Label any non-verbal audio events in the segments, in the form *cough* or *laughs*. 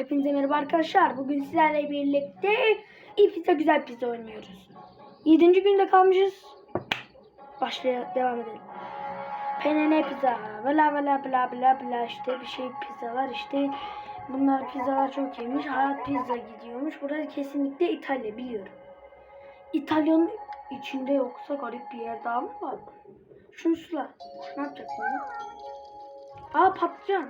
Hepinize merhaba arkadaşlar. Bugün sizlerle birlikte iyi güzel pizza oynuyoruz. Yedinci günde kalmışız. Başlayalım devam edelim. PNN pizza. Bla bla bla bla bla işte bir şey pizzalar işte. Bunlar pizzalar çok iyiymiş. Hayat pizza gidiyormuş. Burada kesinlikle İtalya biliyorum. İtalya'nın içinde yoksa garip bir yer daha mı var? Şunu sula. Ne yapacaksın ya? Aa patlıcan.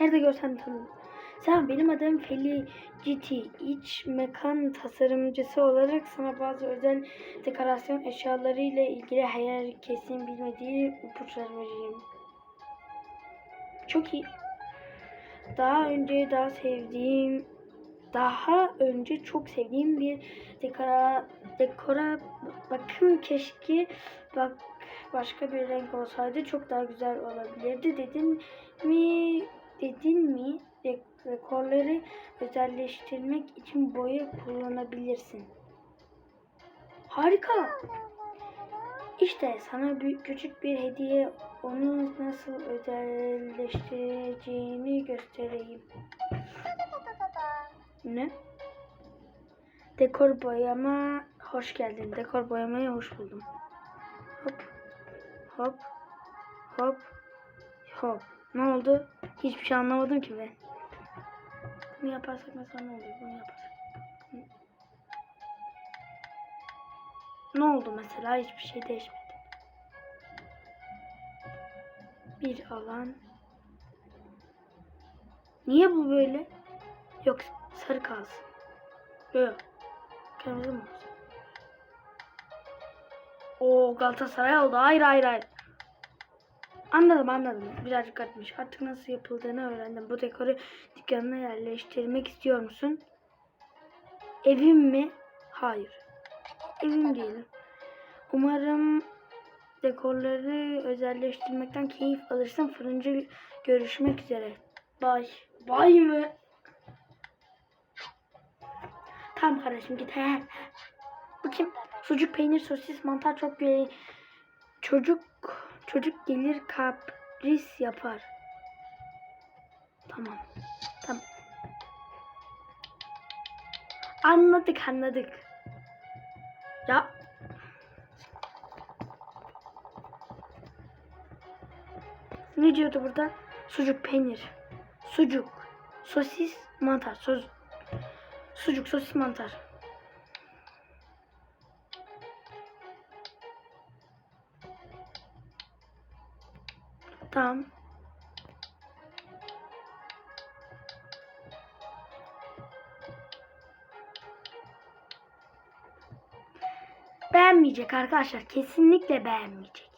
Nerede görsen tanırım. Sen benim adım Felicity. İç mekan tasarımcısı olarak sana bazı özel dekorasyon eşyaları ile ilgili herkesin bilmediği ipuçları vereceğim. Çok iyi. Daha önce daha sevdiğim daha önce çok sevdiğim bir dekora dekora bakın keşke bak başka bir renk olsaydı çok daha güzel olabilirdi dedin mi dedin mi Dek- dekorları özelleştirmek için boya kullanabilirsin. Harika. İşte sana bir, küçük bir hediye onu nasıl özelleştireceğini göstereyim. Ne? Dekor boyama hoş geldin. Dekor boyamaya hoş buldum. Hop. Hop. Hop. Hop. Ne oldu? Hiçbir şey anlamadım ki ben. Bunu yaparsak mesela ne oluyor? Bunu yaparsak. Ne oldu mesela? Hiçbir şey değişmedi. Bir alan. Niye bu böyle? Yok sarı kalsın. Yok. Kırmızı mı olsun? Oo Galatasaray oldu. Hayır hayır hayır. Anladım anladım. Birazcık artmış. Artık nasıl yapıldığını öğrendim. Bu dekoru dükkanına yerleştirmek istiyor musun? Evim mi? Hayır. Evim diyelim. Umarım dekorları özelleştirmekten keyif alırsın. Fırıncı görüşmek üzere. Bay. Bay mı? Tamam kardeşim git. He. Bakayım. Sucuk, peynir, sosis, mantar çok güzel. Çocuk çocuk gelir kapris yapar. Tamam. Tamam. Anladık anladık. Ya. Ne diyordu burada? Sucuk, peynir. Sucuk, sosis, mantar. Sos sucuk, sosis, mantar. Tamam. Beğenmeyecek arkadaşlar. Kesinlikle beğenmeyecek.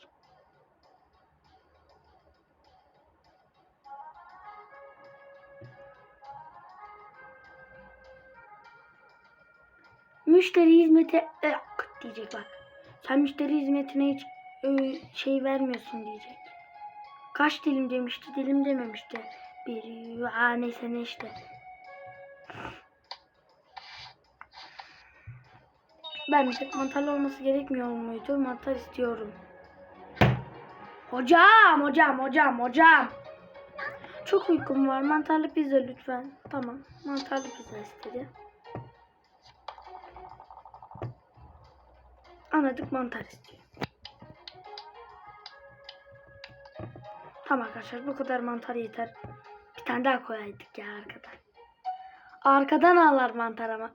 Müşteri hizmeti ık diyecek bak. Sen müşteri hizmetine hiç ö, şey vermiyorsun diyecek. Kaç dilim demişti? Dilim dememişti. Bir, aa neyse ne işte. Ben mantarlı olması gerekmiyor muydu? Mantar istiyorum. Hocam, hocam, hocam, hocam. Çok uykum var. Mantarlı pizza lütfen. Tamam. Mantarlı pizza istedi. Anladık mantar istiyor. Tamam arkadaşlar bu kadar mantar yeter. Bir tane daha koyaydık ya arkadan. Arkadan ağlar mantar ama.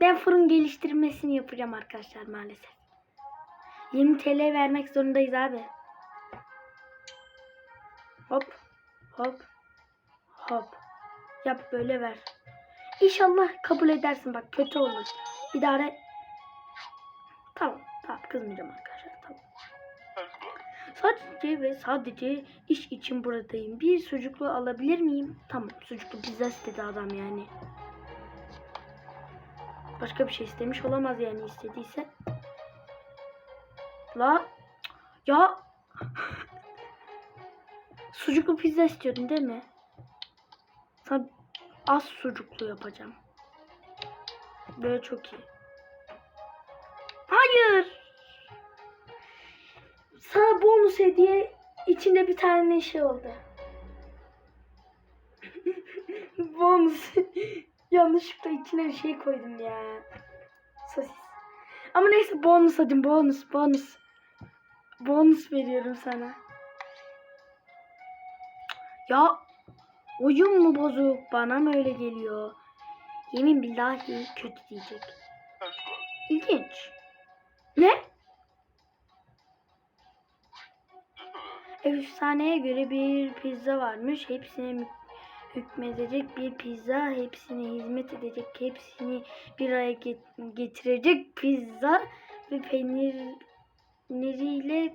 Ben fırın geliştirmesini yapacağım arkadaşlar maalesef. 20 TL vermek zorundayız abi. Hop hop hop. Yap böyle ver. İnşallah kabul edersin bak kötü olur. İdare. Tamam tamam kızmayacağım arkadaşlar. Sadece ve sadece iş için buradayım. Bir sucuklu alabilir miyim? Tamam sucuklu pizza istedi adam yani. Başka bir şey istemiş olamaz yani istediyse. La ya *laughs* sucuklu pizza istiyordun değil mi? Sana az sucuklu yapacağım. Böyle çok iyi. Hayır. Sana bonus hediye içinde bir tane şey oldu. *laughs* bonus. *laughs* Yanlışlıkla içine bir şey koydum ya. Sosis. Ama neyse bonus hadi bonus bonus. Bonus veriyorum sana. Ya oyun mu bozuk? Bana mı öyle geliyor? Yemin billahi kötü diyecek. İlginç. Ne? Efsaneye göre bir pizza varmış. Hepsine hükmedecek bir pizza, hepsine hizmet edecek, hepsini bir araya get- getirecek pizza ve peyniriyle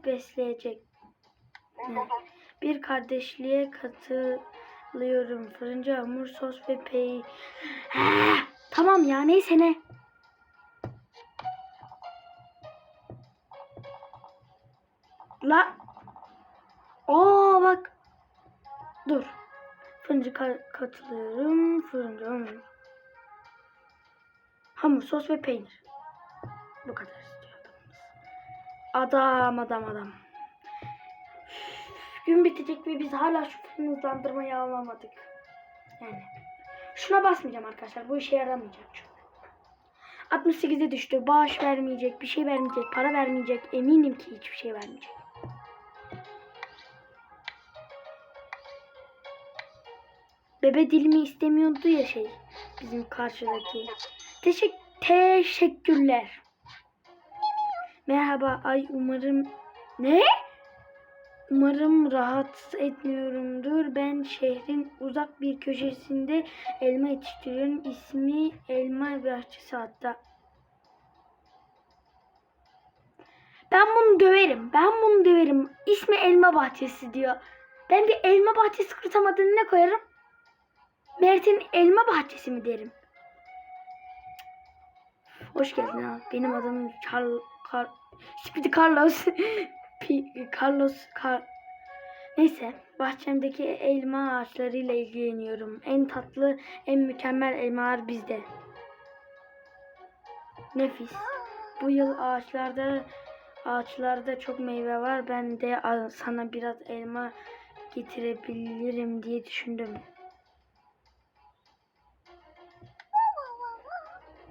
besleyecek. Bir kardeşliğe katılıyorum. Fırıncı hamur, sos ve pey... *laughs* Tamam ya neyse ne. La. Aa bak. Dur. Fırıncı ka- katılıyorum. Fırıncı hamur. Hamur, sos ve peynir. Bu kadar istiyor adamımız. Adam adam adam. Gün bitecek ve biz hala şu fırın hızlandırmayı alamadık. Yani. Şuna basmayacağım arkadaşlar. Bu işe yaramayacak çünkü. 68'e düştü. Bağış vermeyecek, bir şey vermeyecek, para vermeyecek. Eminim ki hiçbir şey vermeyecek. Bebe dilimi istemiyordu ya şey. Bizim karşıdaki. Teşek teşekkürler. Merhaba ay umarım ne? Umarım rahatsız etmiyorumdur. Ben şehrin uzak bir köşesinde elma yetiştiriyorum. İsmi Elma Bahçesi hatta. Ben bunu döverim. Ben bunu döverim. İsmi Elma Bahçesi diyor. Ben bir elma bahçesi kursam adını ne koyarım? Mert'in elma bahçesi mi derim? Hoş geldin abi. Benim adım Carl... Car... Speedy Carlos. *laughs* Carlos... Car... Neyse. Bahçemdeki elma ağaçlarıyla ilgileniyorum. En tatlı, en mükemmel elmalar bizde. Nefis. Bu yıl ağaçlarda ağaçlarda çok meyve var. Ben de sana biraz elma getirebilirim diye düşündüm.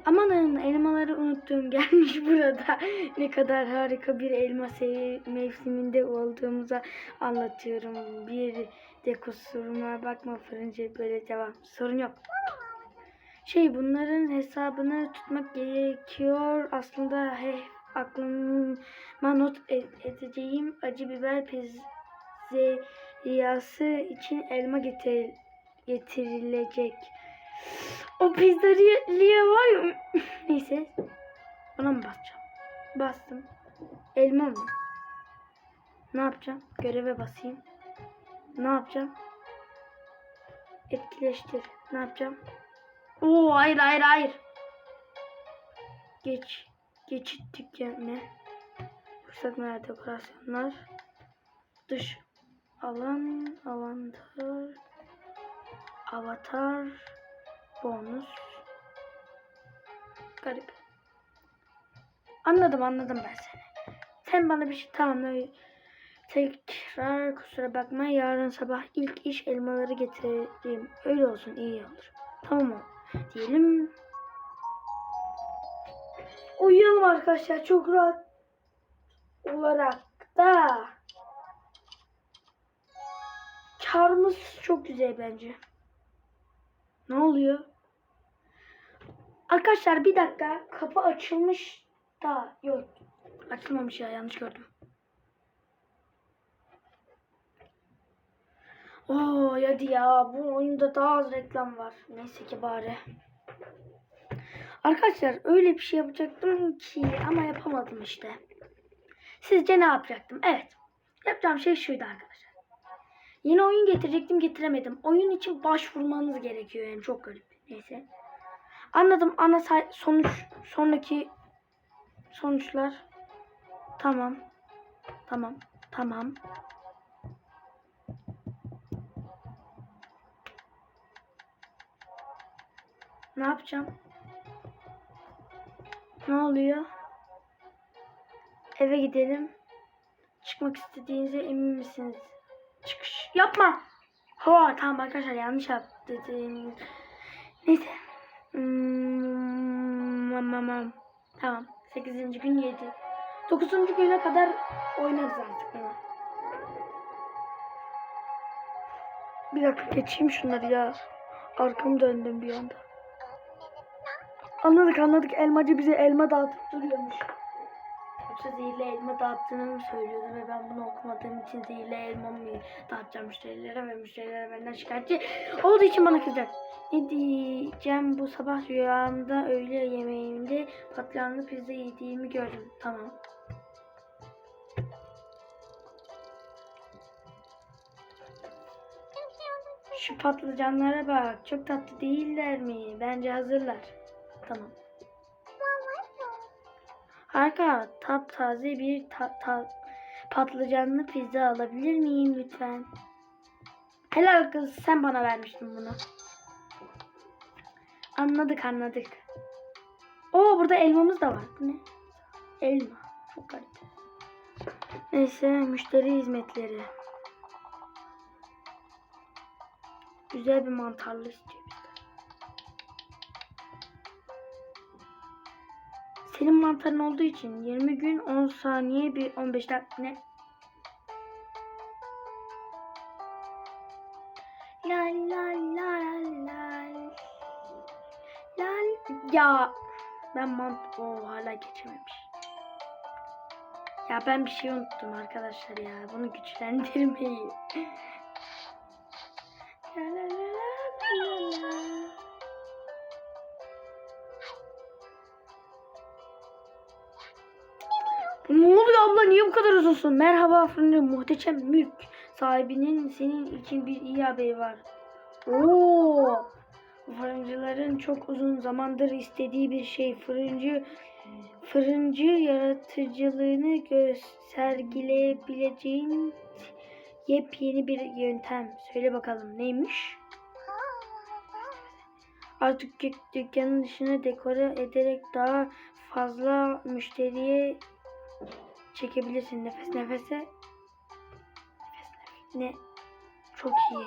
Amanın elmaları unuttum *laughs* gelmiş burada. ne kadar harika bir elma mevsiminde olduğumuza anlatıyorum. Bir de kusuruma bakma fırıncı böyle devam. Sorun yok. Şey bunların hesabını tutmak gerekiyor. Aslında he, aklıma not e- edeceğim acı biber pizzeriyası için elma getir getirilecek. O pizzeriye var ya. Neyse. Ona mı basacağım? Bastım. Elma mı? Ne yapacağım? Göreve basayım. Ne yapacağım? Etkileştir. Ne yapacağım? Oo hayır hayır hayır. Geç. Geçit dükkanı. Fırsat merak dekorasyonlar. Dış alan avantaj avatar bonus garip. Anladım anladım ben seni. Sen bana bir şey tamam. Tekrar kusura bakma yarın sabah ilk iş elmaları getireyim. Öyle olsun iyi olur. Tamam mı? Diyelim. Uyuyalım arkadaşlar çok rahat olarak da. Karımız çok güzel bence. Ne oluyor? Arkadaşlar bir dakika. Kapı açılmış da yok. Açılmamış ya yanlış gördüm. Oo hadi ya bu oyunda daha az reklam var. Neyse ki bari. Arkadaşlar öyle bir şey yapacaktım ki ama yapamadım işte. Sizce ne yapacaktım? Evet. Yapacağım şey şuydu arkadaşlar. Yeni oyun getirecektim getiremedim. Oyun için başvurmanız gerekiyor yani çok garip. Neyse. Anladım ana sonuç sonraki sonuçlar. Tamam. Tamam. Tamam. Ne yapacağım? Ne oluyor? Eve gidelim. Çıkmak istediğinize emin misiniz? Çıkış. Yapma. Ha tamam arkadaşlar yanlış yaptım. Neyse. Hmm, tamam. Tamam. 8. gün 7. 9. güne kadar oynarız artık bunu. Bir dakika geçeyim şunları ya. Arkamı döndüm bir anda. Anladık anladık. Elmacı bize elma dağıtıp duruyormuş. Yoksa zehirli elma dağıttığını mı söylüyordu ve ben bunu okumadığım için zehirli elma mı dağıtacağım müşterilere ve müşteriler benden şikayetçi olduğu için bana kızacak. Ne diyeceğim bu sabah rüyamda öğle yemeğimde patlıcanlı pizza yediğimi gördüm. Tamam. Şu patlıcanlara bak. Çok tatlı değiller mi? Bence hazırlar. Tamam. Harika. Taptaze bir ta- ta- patlıcanlı pizza alabilir miyim lütfen? Helal kız sen bana vermiştin bunu. Anladık anladık. Oo burada elmamız da var. Bu ne? Elma. Çok garip. Neyse müşteri hizmetleri. Güzel bir mantarlı istiyor bizden. Senin mantarın olduğu için 20 gün 10 saniye bir 15 dakika ne? La la ya ben mant o hala geçememiş. Ya ben bir şey unuttum arkadaşlar ya. Bunu güçlendirmeyi. *laughs* Ne oluyor abla niye bu kadar uzunsun? Merhaba fırıncı muhteşem mülk sahibinin senin için bir iyi haberi var. Oo! Fırıncıların çok uzun zamandır istediği bir şey. Fırıncı fırıncı yaratıcılığını göstergileyebileceğin yepyeni bir yöntem. Söyle bakalım neymiş? Artık dük- dükkanın dışına dekore ederek daha fazla müşteriye çekebilirsin nefes nefese. Nefes nefes. Ne? Çok iyi.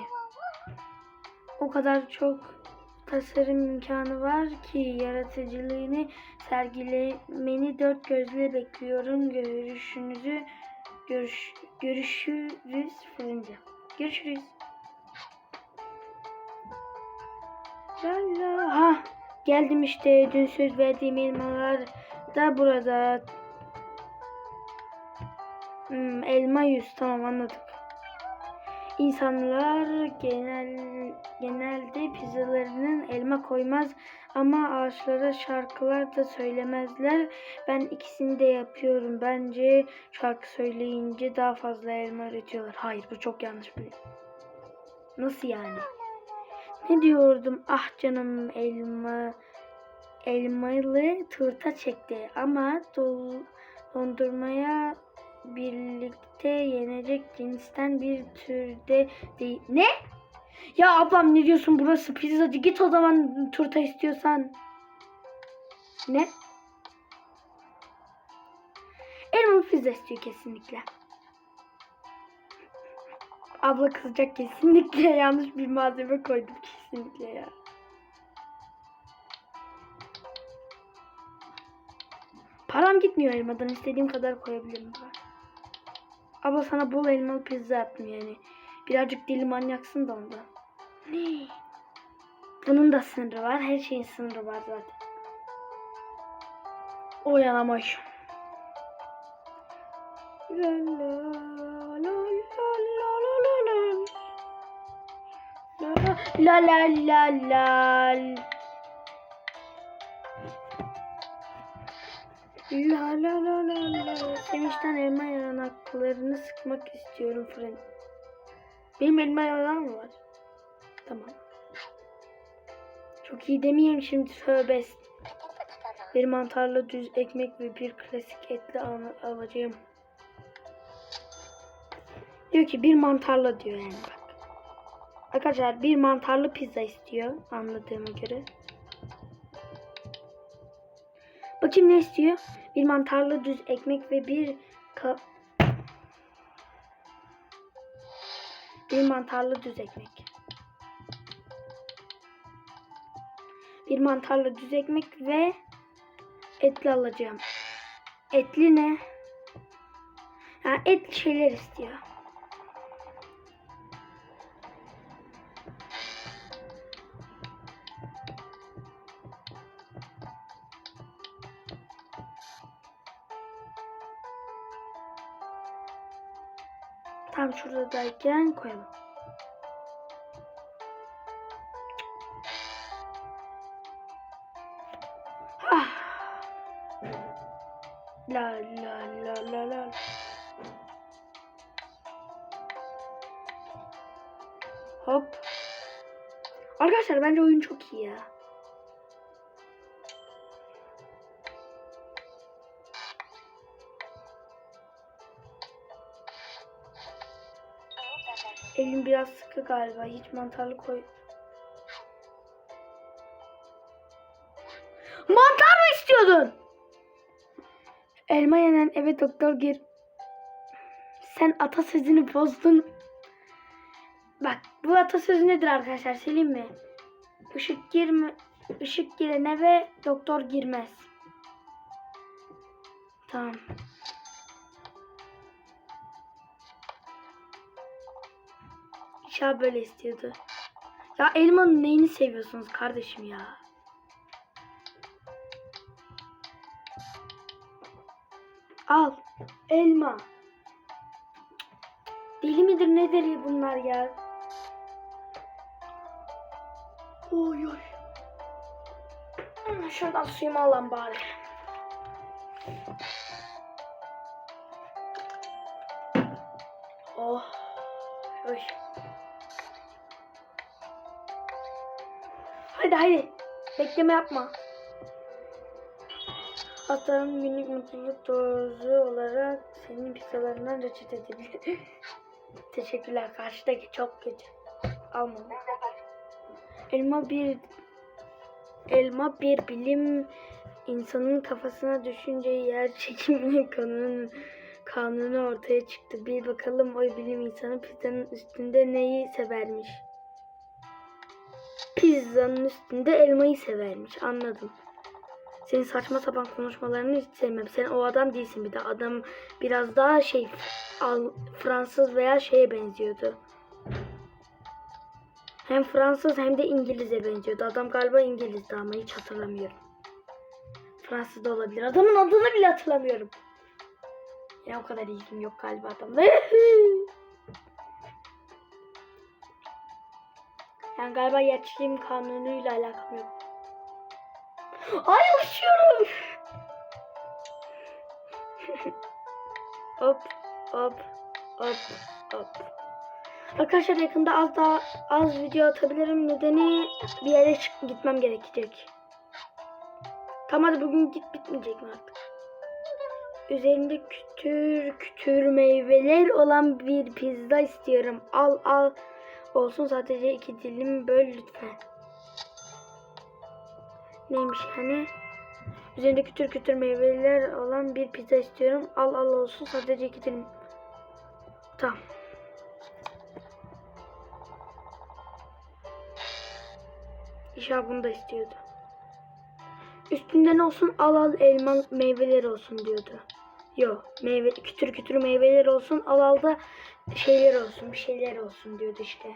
O kadar çok tasarım imkanı var ki yaratıcılığını sergilemeni dört gözle bekliyorum. Görüşünüzü görüş, görüşürüz fırıncı. Görüşürüz. La la. Ha, geldim işte. Dün söz verdiğim elmalar da burada. Hmm, elma yüz tamam anladık. İnsanlar genel genelde pizzalarının elma koymaz ama ağaçlara şarkılar da söylemezler. Ben ikisini de yapıyorum. Bence şarkı söyleyince daha fazla elma üretiyorlar. Hayır bu çok yanlış bir. Nasıl yani? Ne diyordum? Ah canım elma elmalı turta çekti ama dondurmaya birlikte yenecek cinsten bir türde değil. Ne? Ya ablam ne diyorsun burası pizzacı git o zaman turta istiyorsan. Ne? Elmalı pizza istiyor kesinlikle. Abla kızacak kesinlikle *laughs* yanlış bir malzeme koydum kesinlikle ya. Param gitmiyor elmadan istediğim kadar koyabilirim. Bari. Abla sana bol elmalı pizza yaptım yani. Birazcık deli manyaksın da onda. Ne? Bunun da sınırı var. Her şeyin sınırı var zaten. O yanamış. La la la la la la la. La la la la. La. Sevinçten elma yanaklarını sıkmak istiyorum fırın. Benim elma yanağım mı var? Tamam. Çok iyi demeyeyim şimdi tövbe. Bir mantarlı düz ekmek ve bir klasik etli al- alacağım. Diyor ki bir mantarlı diyor yani bak. Arkadaşlar bir mantarlı pizza istiyor anladığıma göre. Bakayım ne istiyor? Bir mantarlı düz ekmek ve bir ka bir mantarlı düz ekmek. Bir mantarlı düz ekmek ve etli alacağım. Etli ne? Ha, et şeyler istiyor. Şuradayken koyalım. Ah. La la la la la. Hop. Arkadaşlar bence oyun çok iyi ya. Elim biraz sıkı galiba. Hiç mantarlı koy. Mantar mı istiyordun? Elma yenen eve doktor gir. Sen atasözünü bozdun. Bak bu atasözü nedir arkadaşlar söyleyeyim mi? Işık girme, ışık giren eve doktor girmez. Tamam. İnşallah böyle istiyordu. Ya elmanın neyini seviyorsunuz kardeşim ya? Al. Elma. Deli midir nedir bunlar ya? Oy oy. Hmm, Şuradan suyumu alalım bari. Hadi. Bekleme yapma. Hastanın günlük mutluluk dozu olarak senin pizzalarından reçete edebilir. *laughs* Teşekkürler. Karşıdaki çok kötü. Almadım. Elma bir elma bir bilim insanın kafasına düşünce yer çekiminin *laughs* kanunu kanunu ortaya çıktı. Bir bakalım o bilim insanı pizzanın üstünde neyi severmiş. Pizzanın üstünde elmayı severmiş. Anladım. Senin saçma sapan konuşmalarını hiç sevmem. Sen o adam değilsin bir de. Adam biraz daha şey Al, Fransız veya şeye benziyordu. Hem Fransız hem de İngiliz'e benziyordu. Adam galiba İngiliz'di ama hiç hatırlamıyorum. Fransız da olabilir. Adamın adını bile hatırlamıyorum. Ya o kadar ilgim yok galiba adamda. *laughs* yani galiba yaşlıyım kanunuyla alakam yok. Ay uçuyorum. hop hop hop hop. Arkadaşlar yakında az daha az video atabilirim. Nedeni bir yere çık gitmem gerekecek. Tamam hadi bugün git bitmeyecek mi artık? Üzerinde kütür kütür meyveler olan bir pizza istiyorum. Al al olsun sadece iki dilim böl lütfen. Neymiş yani? Üzerinde kütür kütür meyveler olan bir pizza istiyorum. Al al olsun sadece iki dilim. Tamam. İnşallah bunu da istiyordu. Üstünde ne olsun al al elma meyveler olsun diyordu. Yok meyve kütür kütür meyveler olsun al al da şeyler olsun bir şeyler olsun diyordu işte.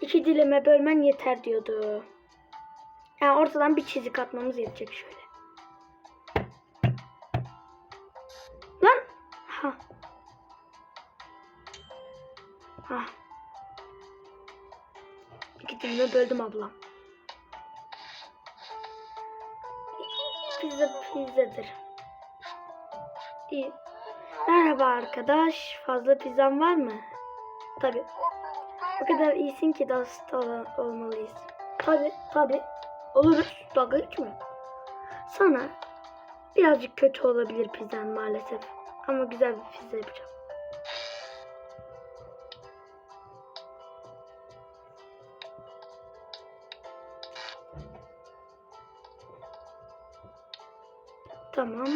İki dilime bölmen yeter diyordu. Yani ortadan bir çizik atmamız yetecek şöyle. Lan! Ha. Ha. İki dilime böldüm ablam. Pizza pizzadır. İyi. Merhaba arkadaş. Fazla pizzan var mı? Tabi. O kadar iyisin ki dost ol- olmalıyız. Tabi tabi. Oluruz. Dalga geçme. Sana birazcık kötü olabilir pizzan maalesef. Ama güzel bir pizza yapacağım. Tamam.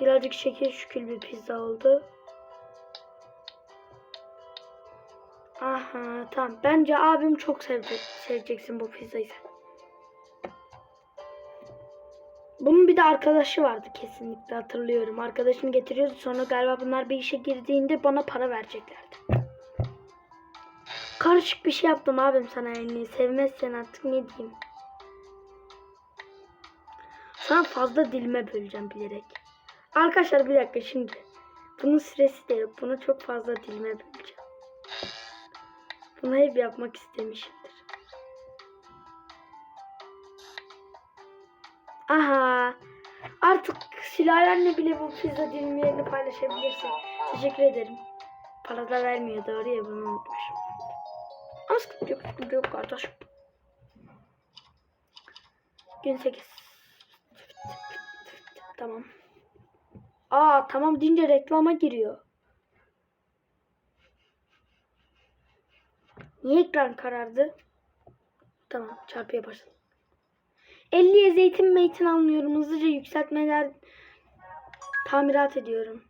Birazcık şekil şükül bir pizza oldu. Aha tamam. Bence abim çok sevecek, seveceksin bu pizzayı sen. Bunun bir de arkadaşı vardı kesinlikle hatırlıyorum. Arkadaşını getiriyordu sonra galiba bunlar bir işe girdiğinde bana para vereceklerdi. Karışık bir şey yaptım abim sana yani. Sevmezsen artık ne diyeyim. Sana fazla dilime böleceğim bilerek. Arkadaşlar bir dakika şimdi. Bunun süresi de yok. Bunu çok fazla dilime böleceğim. Bunu hep yapmak istemişimdir. Aha. Artık sülalenle bile bu pizza dilimlerini paylaşabilirsin. Teşekkür ederim. Para da vermiyor doğru ya bunu unutmuşum. Ama sıkıntı yok sıkıntı yok kardeşim. Gün 8. Tamam. Aa tamam deyince reklama giriyor. Niye ekran karardı? Tamam çarpıya başladım. 50'ye zeytin meytin almıyorum. Hızlıca yükseltmeler tamirat ediyorum.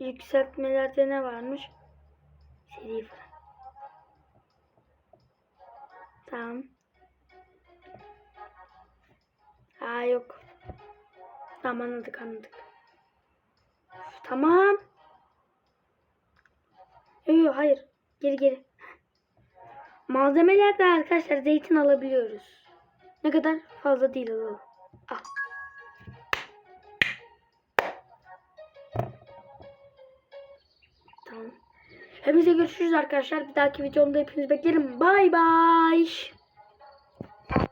Yükseltmelerde ne varmış? Seri fren. Tamam. Aa yok. Tamam anladık anladık. Tamam. Yok yok hayır. Geri geri. Malzemelerde arkadaşlar zeytin alabiliyoruz. Ne kadar fazla değil alalım. Al. Tamam. Hepinize görüşürüz arkadaşlar. Bir dahaki videomda hepinizi beklerim. Bay bay.